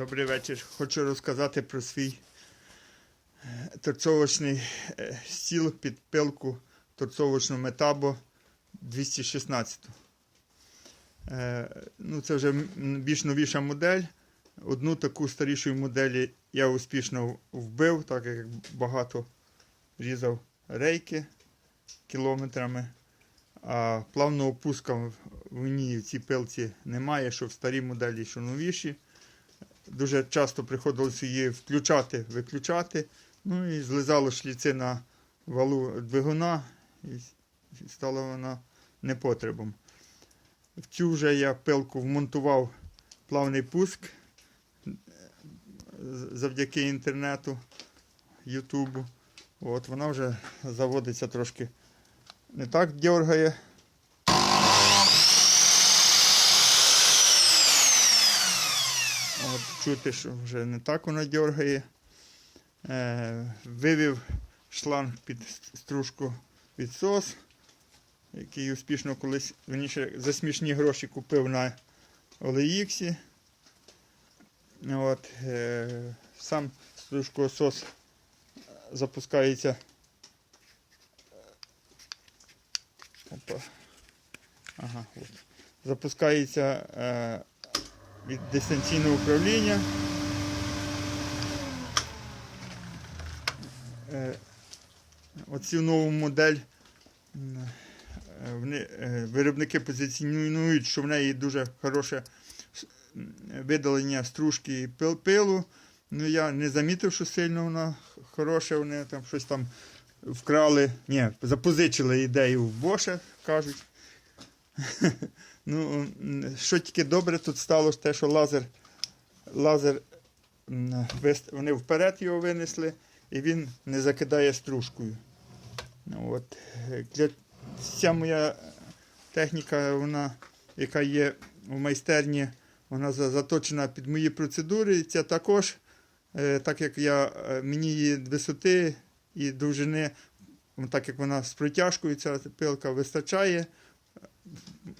Добрий вечір. Хочу розказати про свій е, торцовочний е, стіл під пилку торцовочну метабо 216. Е, Ну, це вже більш новіша модель. Одну таку старішу моделі я успішно вбив, так як багато різав рейки кілометрами. А плавного пуска в в ній в цій пилці немає, що в старій моделі, що новіші. Дуже часто приходилося її включати, виключати. Ну і злизало шліци на валу двигуна, і стала вона непотребом. В цю вже я пилку вмонтував плавний пуск завдяки інтернету, Ютубу. От вона вже заводиться трошки не так дергає. От, чути, що вже не так вона дергає. Е, вивів шланг під стружку відсос, який успішно колись верніше, за смішні гроші купив на OLX. От, е, сам стружкоосос запускається. Опа. Ага, от. Запускається е, від дистанційного управління. Е, Оцю нову модель е, е, виробники позиціонують, що в неї дуже хороше видалення стружки і пилу. Ну, я не замітив, що сильно вона хороша, вони там щось там вкрали, ні, запозичили ідею в Боша, кажуть. Ну, що тільки добре тут стало те, що лазер, лазер вони вперед його винесли, і він не закидає стружкою. От. Для, вся моя техніка, вона, яка є в майстерні, вона заточена під мої процедури. І Ця також, е, так як я, е, мені її висоти і довжини, так як вона з протяжкою, ця пилка вистачає.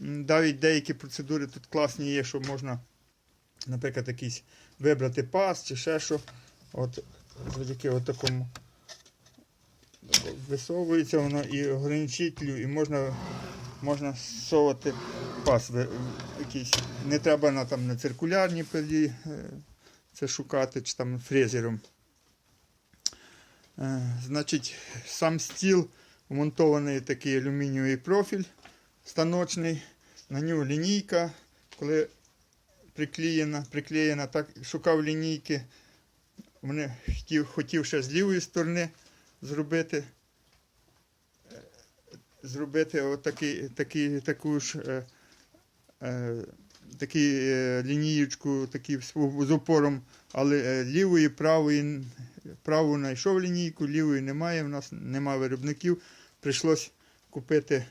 Навіть деякі процедури тут класні є, що можна, наприклад, якийсь вибрати пас чи ще що. От завдяки такому висовується воно і ограничителю, і можна, можна совати пас. Якийсь. Не треба на, там, на циркулярній пилі е, це шукати, чи там фрезером. Е, Значить, сам стіл вмонтований такий алюмінієвий профіль станочний, на нього лінійка, коли приклеєна, приклеєна, так шукав лінійки. Вони хотів, хотів ще з лівої сторони зробити. е, Зробити отакий, такий, таку ж е, е, такі, е, лінієчку такі, з опором, але е, лівої, правої, праву знайшов лінійку, лівої немає, в нас немає виробників. Прийшлось купити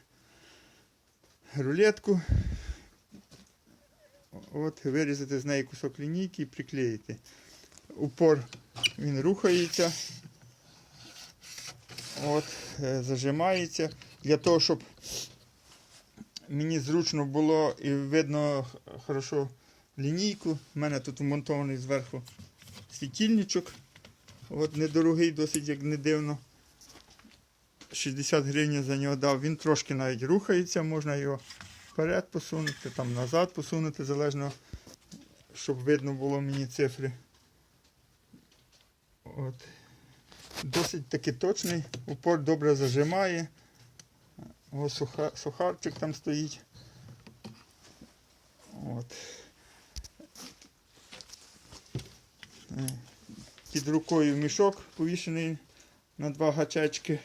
рулетку. От, вирізати з неї кусок лінійки і приклеїти. Упор він рухається. От, е, зажимається. Для того, щоб мені зручно було і видно хорошо лінійку. У мене тут вмонтований зверху світильничок. От недорогий, досить як не дивно. 60 гривень за нього дав. Він трошки навіть рухається, можна його вперед посунути, там назад посунути, залежно, щоб видно було мені цифри. От. Досить таки точний, упор добре зажимає. Ось суха, сухарчик там стоїть. От. Е, Під рукою мішок повішений на два гачечки.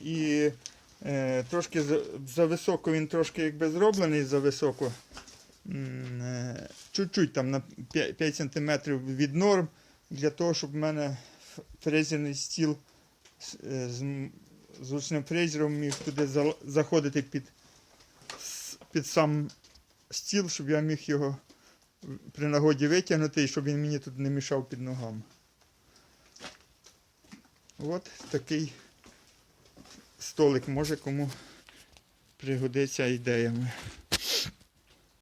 І е, трошки за, високо він трошки якби зроблений за високо. Е, Чуть-чуть там на 5, 5 см від норм, для того, щоб в мене фрезерний стіл з, е, з, ручним фрезером міг туди заходити під, під сам стіл, щоб я міг його при нагоді витягнути і щоб він мені тут не мішав під ногами. От такий столик може кому пригодиться ідеями.